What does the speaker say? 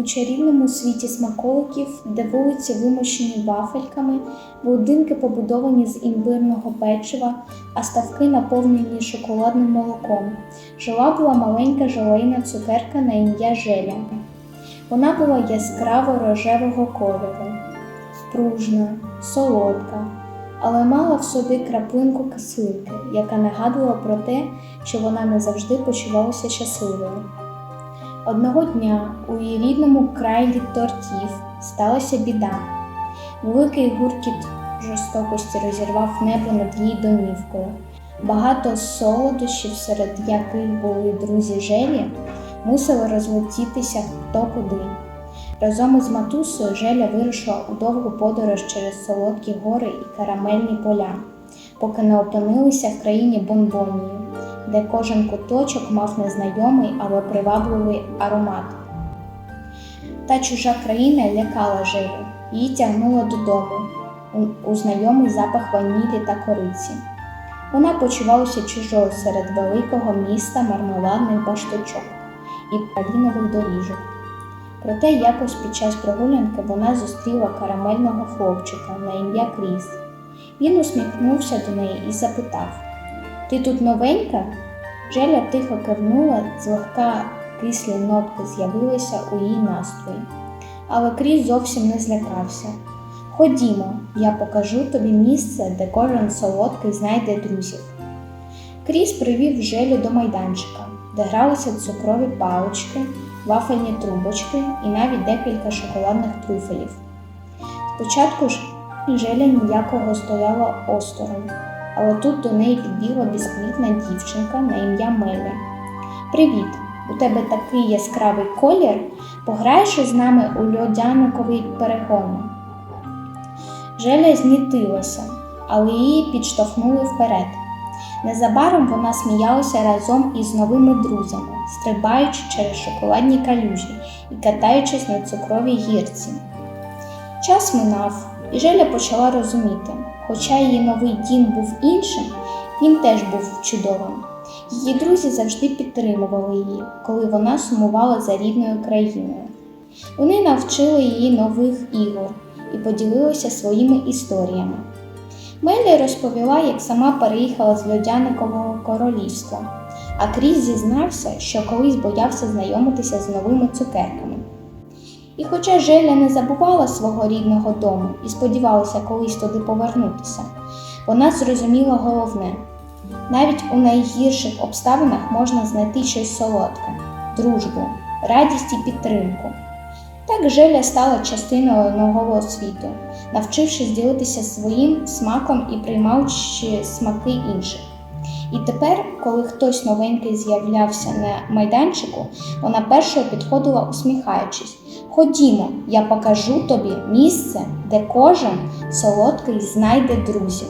У чарівному світі смаколиків, де вулиці вимощені вафельками, будинки побудовані з імбирного печива, а ставки наповнені шоколадним молоком, жила була маленька желейна цукерка на ім'я Желя. Вона була яскраво рожевого кольору, пружна, солодка, але мала в собі краплинку кислинки, яка нагадувала про те, що вона не завжди почувалася щасливою. Одного дня у її рідному краї тортів сталася біда. Великий гуркіт жорстокості розірвав небо над її домівкою. Багато солодощів, серед яких були друзі Желі, мусили розлетітися хто куди. Разом із матусею Желя вирушила у довгу подорож через солодкі гори і карамельні поля, поки не опинилися в країні Бонбонії, де кожен куточок мав незнайомий, але привабливий аромат. Та чужа країна лякала Желю, її тягнула додому у, знайомий запах ванілі та кориці. Вона почувалася чужою серед великого міста мармеладних башточок і пралінових доріжок. Проте якось під час прогулянки вона зустріла карамельного хлопчика на ім'я Кріс. Він усміхнувся до неї і запитав: Ти тут новенька? Желя тихо кивнула, злегка кислі нотки з'явилися у її настрої. Але Кріс зовсім не злякався. Ходімо, я покажу тобі місце, де кожен солодкий знайде друзів. Кріс привів Желю до майданчика, де гралися цукрові палички, вафельні трубочки і навіть декілька шоколадних трюфелів. Спочатку ж Желя ніякого стояла осторонь, але тут до неї підбігла бісквітна дівчинка на ім'я Мелі. Привіт! У тебе такий яскравий колір. Пограєш із нами у льодяниковий перегон. Желя знітилася, але її підштовхнули вперед. Незабаром вона сміялася разом із новими друзями, стрибаючи через шоколадні калюжі і катаючись на цукровій гірці. Час минав, і Желя почала розуміти, хоча її новий дім був іншим, він теж був чудовим. Її друзі завжди підтримували її, коли вона сумувала за рідною країною. Вони навчили її нових ігор і поділилися своїми історіями. Мелі розповіла, як сама переїхала з Льодяникового королівства, а Кріс зізнався, що колись боявся знайомитися з новими цукерками. І хоча Желя не забувала свого рідного дому і сподівалася колись туди повернутися, вона зрозуміла головне навіть у найгірших обставинах можна знайти щось солодке, дружбу, радість і підтримку. Так Желя стала частиною нового світу, навчившись ділитися своїм смаком і приймаючи смаки інших. І тепер, коли хтось новенький з'являвся на майданчику, вона першою підходила, усміхаючись: Ходімо, я покажу тобі місце, де кожен солодкий знайде друзів.